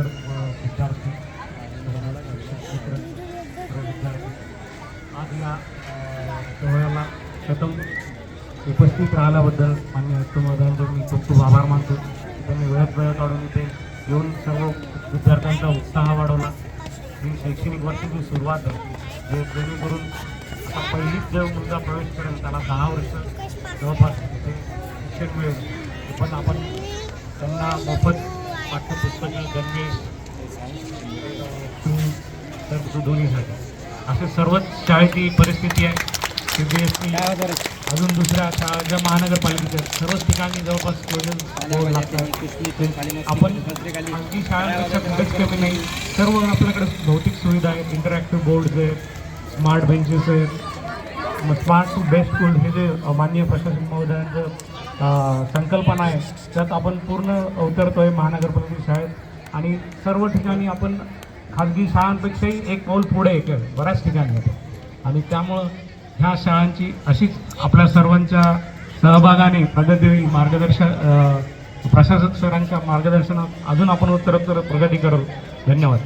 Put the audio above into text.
शंभर विद्यार्थी आज या सोहळ्याला प्रथम उपस्थित राहिल्याबद्दल मान्य व्यक्तमहोदयांचे मी खूप खूप आभार मानतो. त्यांनी वेळात वेळ काढून इथे येऊन सर्व विद्यार्थ्यांचा उत्साह वाढवला. ही शैक्षणिक वर्षाची सुरुवात आहे. जे जेणेकरून आता पहिलीच जो मुलगा प्रवेश करेल त्याला दहा वर्ष जवळपास इथे शिक्षण मिळेल. पण आपण त्यांना मोफत पाठ्यपुस्तके गणवेश तर दोन्हीसाठी असे सर्वच शाळेची परिस्थिती आहे. सी बी एस सी अजून दुसऱ्या शाळा ज्या महानगरपालिकेच्या सर्वच ठिकाणी जवळपास लागतात आपण खाजगी शाळांपेक्षा कुठेच कमी नाही. सर्व आपल्याकडे भौतिक सुविधा आहेत. इंटरॅक्टिव्ह बोर्ड्स आहेत. स्मार्ट बेंचेस आहेत. स्मार्ट टू बेस्ट स्कूल हे जे माननीय प्रशासन महोदयांचं संकल्पना आहे त्यात आपण पूर्ण अवतरतोय महानगरपालिका शाळेत आणि सर्व ठिकाणी आपण खाजगी शाळांपेक्षाही एक पाऊल पुढे एक बऱ्याच ठिकाणी. येतो आणि त्यामुळं ह्या शाळांची अशीच आपल्या सर्वांच्या सहभागाने प्रगती होईल मार्गदर्शन प्रशासक सरांच्या मार्गदर्शनात अजून आपण उत्तरोत्तर प्रगती करू. धन्यवाद.